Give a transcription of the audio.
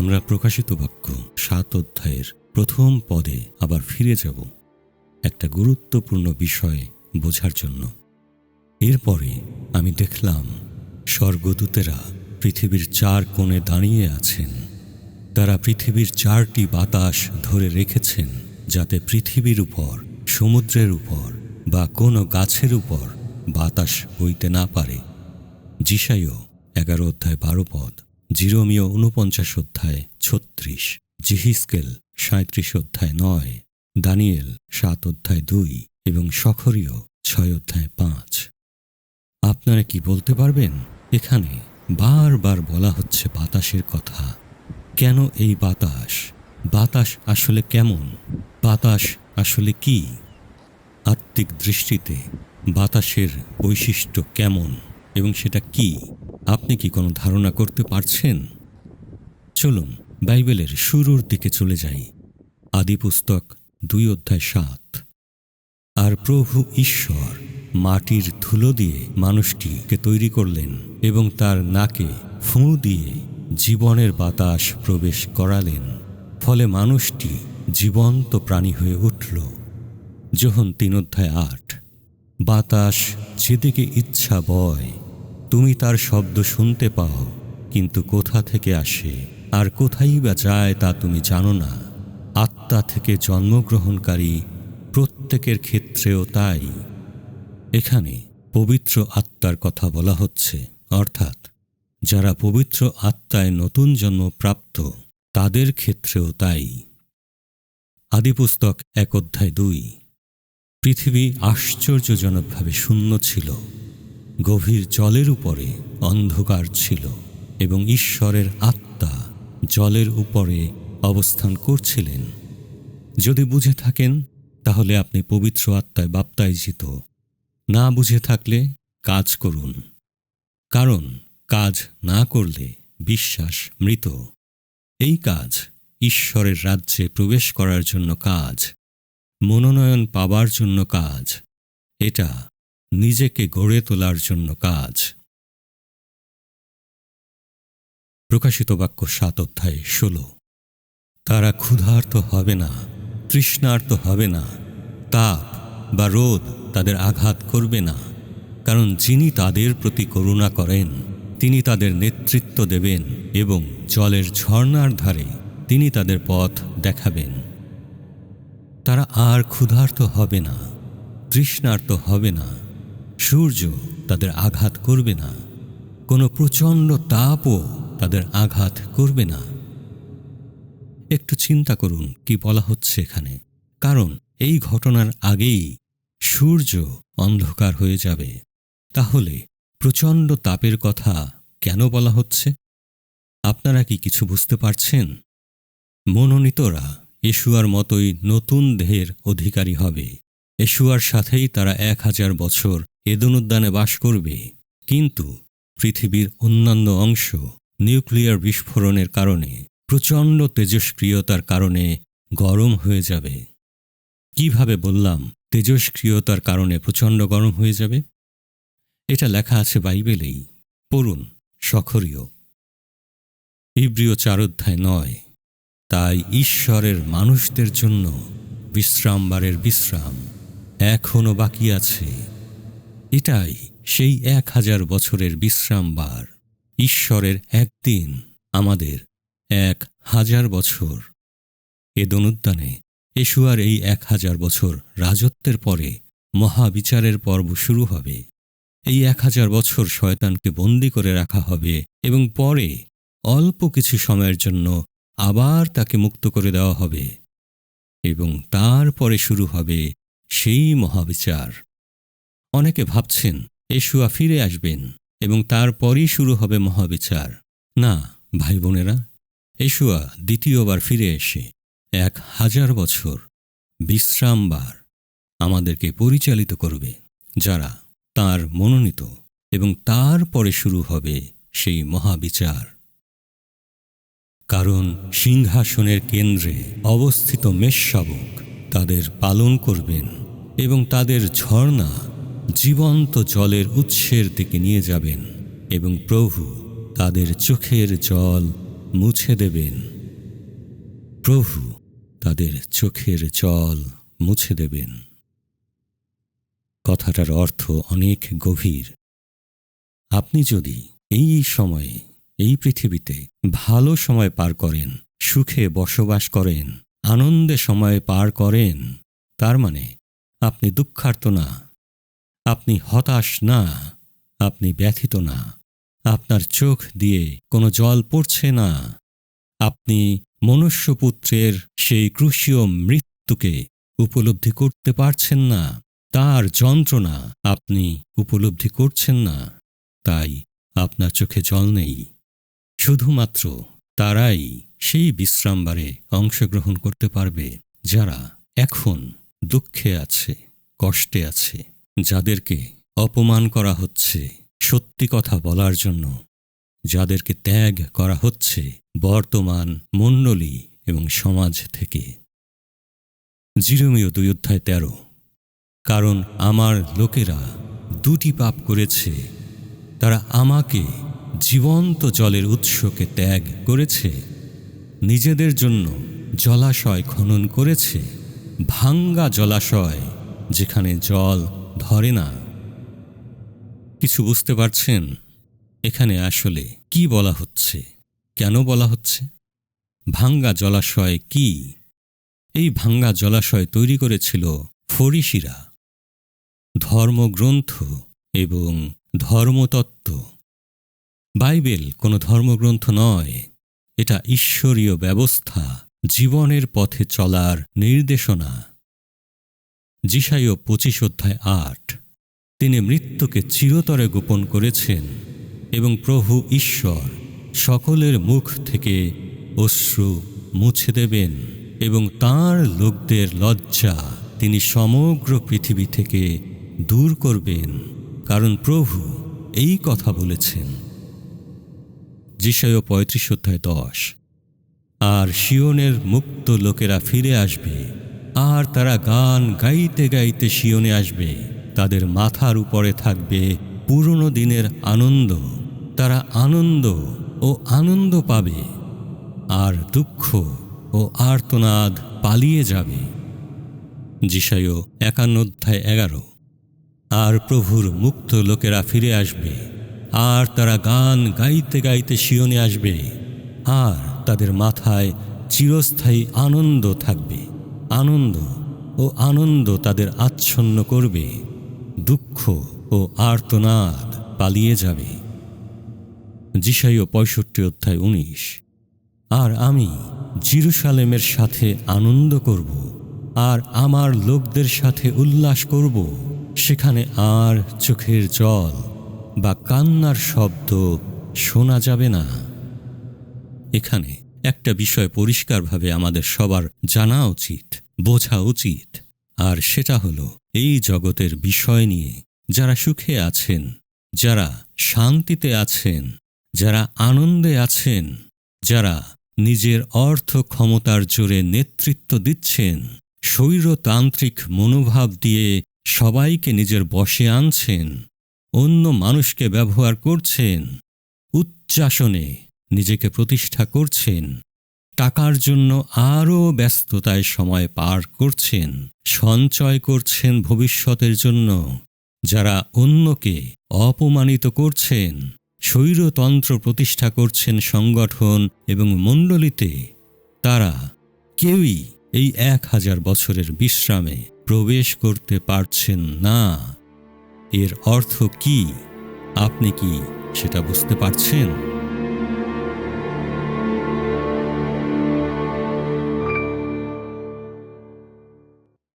আমরা প্রকাশিত বাক্য সাত অধ্যায়ের প্রথম পদে আবার ফিরে যাব একটা গুরুত্বপূর্ণ বিষয় বোঝার জন্য। এরপরে আমি দেখলাম স্বর্গদূতেরা পৃথিবীর চার কোণে দাঁড়িয়ে আছেন। তারা পৃথিবীর চারটি বাতাস ধরে রেখেছেন যাতে পৃথিবীর উপর, সমুদ্রের উপর বা কোনো গাছের উপর বাতাস বইতে না পারে। জিসাইও এগারো অধ্যায় বারো পদ। জিরোমীয় ঊনপঞ্চাশ অধ্যায় ছত্রিশ, জিহিসকেল সাঁত্রিশ অধ্যায় নয়, দানিয়েল সাত অধ্যায় দুই এবং সখরীয় ছয় অধ্যায় পাঁচ। আপনারা কি বলতে পারবেন? এখানে বারবার বলা হচ্ছে বাতাসের কথা। কেন এই বাতাস? বাতাস আসলে কেমন? বাতাস আসলে কি? আত্মিক দৃষ্টিতে বাতাসের বৈশিষ্ট্য কেমন এবং সেটা কি? আপনি কি কোনো ধারণা করতে পারছেন? চলুন, বাইবেলের শুরুর দিকে চলে যাই। আদি পুস্তক দুই অধ্যায় সাত। আর প্রভু ঈশ্বর মাটির ধুলো দিয়ে মানুষটিকে তৈরি করলেন এবং তার নাকে ফুঁ দিয়ে জীবনের বাতাস প্রবেশ করালেন। ফলে মানুষটি জীবন্ত প্রাণী হয়ে উঠল। যখন তিন অধ্যায় আট, বাতাস যেদিকে ইচ্ছা বয় তুমি তার শব্দ শুনতে পাও, কিন্তু কোথা থেকে আসে? আর কোথায় বা যায় তা তুমি জানো না। আত্মা থেকে জন্মগ্রহণকারী প্রত্যেকের ক্ষেত্রেও তাই। এখানে পবিত্র আত্মার কথা বলা হচ্ছে। অর্থাৎ, যারা পবিত্র আত্মায় নতুন জন্ম প্রাপ্ত, তাদের ক্ষেত্রেও তাই। আদিপুস্তক এক অধ্যায় দুই। পৃথিবী আশ্চর্যজনকভাবে শূন্য ছিল। গভীর জলের উপরে অন্ধকার ছিল এবং ঈশ্বরের আত্মা জলের উপরে অবস্থান করছিলেন। যদি বুঝে থাকেন, তাহলে আপনি পবিত্র আত্মায় বাপ্তায়জিত না বুঝে থাকলে কাজ করুন। কারণ কাজ না করলে বিশ্বাস মৃত। এই কাজ ঈশ্বরের রাজ্যে প্রবেশ করার জন্য কাজ, মনোনয়ন পাবার জন্য কাজ। এটা নিজেকে গড়ে তোলার জন্য কাজ। প্রকাশিত বাক্য সাত অধ্যায় ষোলো। তারা ক্ষুধার্ত হবে না, তৃষ্ণার্ত হবে না, তাপ বা রোদ তাদের আঘাত করবে না, কারণ যিনি তাদের প্রতি করুণা করেন, তিনি তাদের নেতৃত্ব দেবেন এবং জলের ঝর্ণার ধারে তিনি তাদের পথ দেখাবেন। তারা আর ক্ষুধার্ত হবে না, তৃষ্ণার্ত হবে না সূর্য তাদের আঘাত করবে না। কোনো প্রচণ্ড তাপও তাদের আঘাত করবে না। একটু চিন্তা করুন, কি বলা হচ্ছে এখানে। কারণ এই ঘটনার আগেই সূর্য অন্ধকার হয়ে যাবে। তাহলে প্রচণ্ড তাপের কথা কেন বলা হচ্ছে? আপনারা কি কিছু বুঝতে পারছেন? মনোনীতরা এশুয়ার মতোই নতুন দেহের অধিকারী হবে। এশুয়ার সাথেই তারা এক হাজার বছর এদন উদ্যানে বাস করবে। কিন্তু পৃথিবীর অন্যান্য অংশ নিউক্লিয়ার বিস্ফোরণের কারণে প্রচণ্ড তেজস্ক্রিয়তার কারণে গরম হয়ে যাবে। কীভাবে বললাম তেজস্ক্রিয়তার কারণে প্রচণ্ড গরম হয়ে যাবে? এটা লেখা আছে বাইবেলেই। পড়ুন সখরীয় ইব্রিয় চার অধ্যায় নয়, তাই ঈশ্বরের মানুষদের জন্য বিশ্রামবারের বিশ্রাম এখনও বাকি আছে। এটাই সেই এক হাজার বছরের বিশ্রামবার ঈশ্বরের একদিন আমাদের এক হাজার বছর। এ দনুদ্যানে এশুয়ার এই এক হাজার বছর রাজত্বের পরে মহাবিচারের পর্ব শুরু হবে। এই এক হাজার বছর শয়তানকে বন্দি করে রাখা হবে এবং পরে অল্প কিছু সময়ের জন্য আবার তাকে মুক্ত করে দেওয়া হবে এবং তারপরে শুরু হবে সেই মহাবিচার। অনেকে ভাবছেন, এশুয়া ফিরে আসবেন এবং তারপরই শুরু হবে মহাবিচার। না ভাই বোনেরা এশুয়া দ্বিতীয়বার ফিরে এসে এক হাজার বছর বিশ্রামবার আমাদেরকে পরিচালিত করবে, যারা তার মনোনীত এবং তারপরে শুরু হবে সেই মহাবিচার। কারণ সিংহাসনের কেন্দ্রে অবস্থিত মেষশাবক তাদের পালন করবেন এবং তাদের ঝর্ণা জীবন্ত জলের উৎসের দিকে নিয়ে যাবেন এবং প্রভু তাদের চোখের জল মুছে দেবেন। প্রভু তাদের চোখের জল মুছে দেবেন। কথাটার অর্থ অনেক গভীর। আপনি যদি এই সময়ে, এই পৃথিবীতে ভালো সময় পার করেন, সুখে বসবাস করেন, আনন্দে সময় পার করেন, তার মানে আপনি দুঃখার্ত না। আপনি হতাশ না, আপনি ব্যথিত না। আপনার চোখ দিয়ে কোনো জল পড়ছে না। আপনি মনুষ্যপুত্রের সেই ক্রুশীয় মৃত্যুকে উপলব্ধি করতে পারছেন না। তার যন্ত্রণা আপনি উপলব্ধি করছেন না। তাই আপনার চোখে জল নেই। শুধুমাত্র তারাই সেই বিশ্রামবারে অংশগ্রহণ করতে পারবে যারা এখন দুঃখে আছে, কষ্টে আছে। যাদেরকে অপমান করা হচ্ছে সত্যি কথা বলার জন্য, যাদেরকে ত্যাগ করা হচ্ছে বর্তমান মণ্ডলী এবং সমাজ থেকে। জিরমীয় দুই অধ্যায় তেরো। কারণ আমার লোকেরা দুটি পাপ করেছে, তারা আমাকে জীবন্ত জলের উৎসকে ত্যাগ করেছে, নিজেদের জন্য জলাশয় খনন করেছে, ভাঙ্গা জলাশয় যেখানে জল ধরে না। কিছু বুঝতে পারছেন? এখানে আসলে কি বলা হচ্ছে? কেন বলা হচ্ছে? ভাঙ্গা জলাশয় কি? এই ভাঙ্গা জলাশয় তৈরি করেছিল ফরিসিরা ধর্মগ্রন্থ এবং ধর্মতত্ত্ব। বাইবেল কোনো ধর্মগ্রন্থ নয়। এটা ঈশ্বরীয় ব্যবস্থা, জীবনের পথে চলার নির্দেশনা। জিসাইও পঁচিশ অধ্যায় আট। তিনি মৃত্যুকে চিরতরে গোপন করেছেন এবং প্রভু ঈশ্বর সকলের মুখ থেকে অশ্রু মুছে দেবেন এবং তাঁর লোকদের লজ্জা তিনি সমগ্র পৃথিবী থেকে দূর করবেন, কারণ প্রভু এই কথা বলেছেন। যিশয় পঁয়ত্রিশ অধ্যায় দশ। আর শিওনের মুক্ত লোকেরা ফিরে আসবে আর তারা গান গাইতে গাইতে শিওনে আসবে। তাদের মাথার উপরে থাকবে পুরনো দিনের আনন্দ। তারা আনন্দ ও আনন্দ পাবে আর দুঃখ ও আর্তনাদ পালিয়ে যাবে। যিশায় একান্ন অধ্যায় এগারো। আর প্রভুর মুক্ত লোকেরা ফিরে আসবে। আর তারা গান গাইতে গাইতে শিয়নে আসবে। আর তাদের মাথায় চিরস্থায়ী আনন্দ থাকবে। আনন্দ ও আনন্দ তাদের আচ্ছন্ন করবে, দুঃখ ও আর্তনাদ পালিয়ে যাবে। যিশাইও পঁয়ষট্টি অধ্যায় উনিশ। আর আমি জিরুসালেমের সাথে আনন্দ করব, আর আমার লোকদের সাথে উল্লাস করব, সেখানে আর চোখের জল বা কান্নার শব্দ শোনা যাবে না। এখানে একটা বিষয় পরিষ্কারভাবে আমাদের সবার জানা উচিত, বোঝা উচিত। আর সেটা হলো, এই জগতের বিষয় নিয়ে যারা সুখে আছেন, যারা শান্তিতে আছেন, যারা আনন্দে আছেন, যারা নিজের অর্থ ক্ষমতার জোরে নেতৃত্ব দিচ্ছেন, স্বৈরতান্ত্রিক মনোভাব দিয়ে সবাইকে নিজের বশে আনছেন, অন্য মানুষকে ব্যবহার করছেন, উচ্চাসনে নিজেকে প্রতিষ্ঠা করছেন। টাকার জন্য আরও ব্যস্ততায় সময় পার করছেন। সঞ্চয় করছেন ভবিষ্যতের জন্য। যারা অন্যকে অপমানিত করছেন, স্বৈরতন্ত্র প্রতিষ্ঠা করছেন সংগঠন এবং মণ্ডলীতে, তারা কেউই এই এক হাজার বছরের বিশ্রামে প্রবেশ করতে পারছেন না। এর অর্থ কি? আপনি কি সেটা বুঝতে পারছেন?